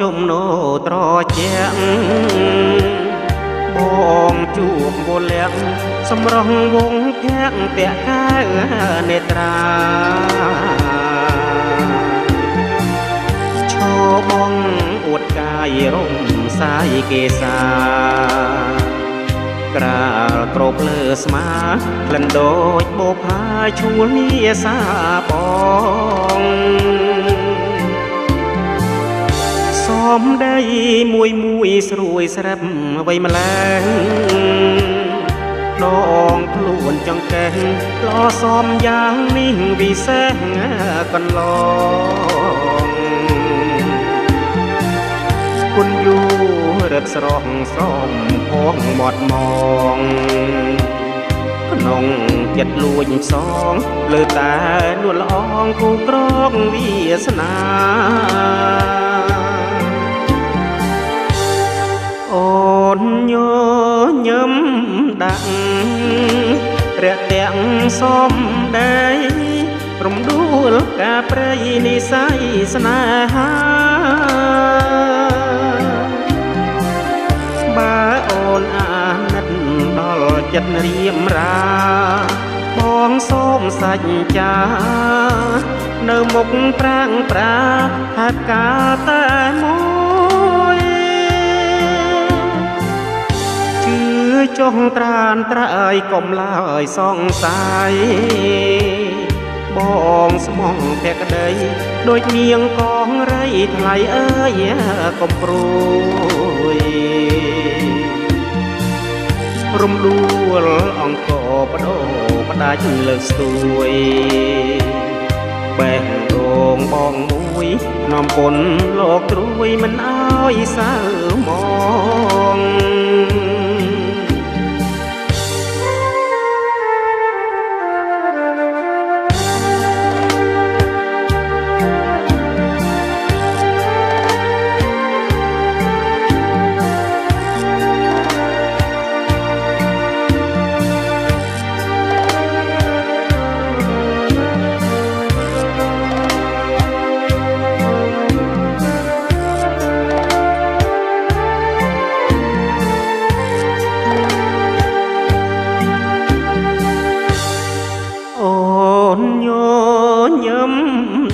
ចំណោត្រជាក់បងជួបវលាក់សម្រងវងធាក់តាក់កៅនេត្រាឈោបងអួតកាយរំសាយគេសាក្រាលក្របលើស្មាក្លិនដូចបោផាឈួលនីសាបង សំដីមួយមួយស្រួយស្រាប់អ្វីម្ល៉េះដងខ្លួនចង្កេះឡសំយ៉ាងនេះវិសេសកន្លងគុណយូរឹតស្រស់សំផងមាត់មងក្នុងចិត្តលួចសងលើតែនួលល្អងគូក្រងវាសនា ញញឹមដាក់រាក់ទាំងសំដីរំដួលការប្រៃនិស័យស្នេហាបើអូនអាណិតដល់ចិត្តរៀមរាបងសូមសច្ចានៅមុខប្រាំងប្រាហេតុការណ៍តែមួយ ចុះត្រានត្រើយកុំឡើយសង្ស័យបងស្មងភក្តីដូចនាងកងរៃថ្លៃអើយកុំព្រួយរំដួលអង្គបដោផ្ដាច់លើកស្ទួយបេះដូងបងមួយនាំពុនលោកត្រួយមិនអើយសៅមក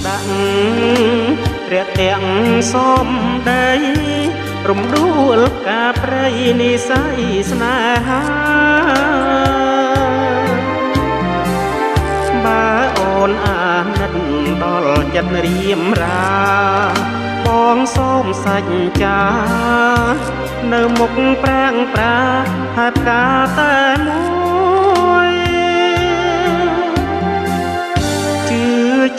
ដាក់រាក់ទាំងសំដីរំដួលការប្រៃនិស័យស្នេហាបើអូនអាណិតដល់ចិត្តរៀមរាបងសូមសច្ចា នៅមុខប្រាំងប្រាហេតុការណ៍តែ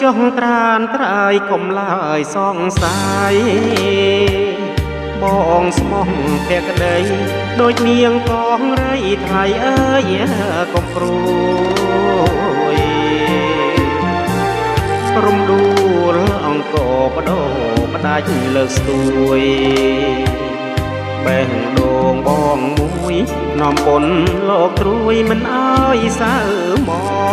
ចុះត្រានត្រើយកុំឡើយសង្ស័យបងស្មោះភក្តីដូចនាងកងរៃថ្លៃអើយកុំព្រួយរំដួលអង្គបដោផ្ដាច់លើកស្ទួយបេះដូងបងមួយនាំពុនលោកត្រួយមិនអើយសៅមក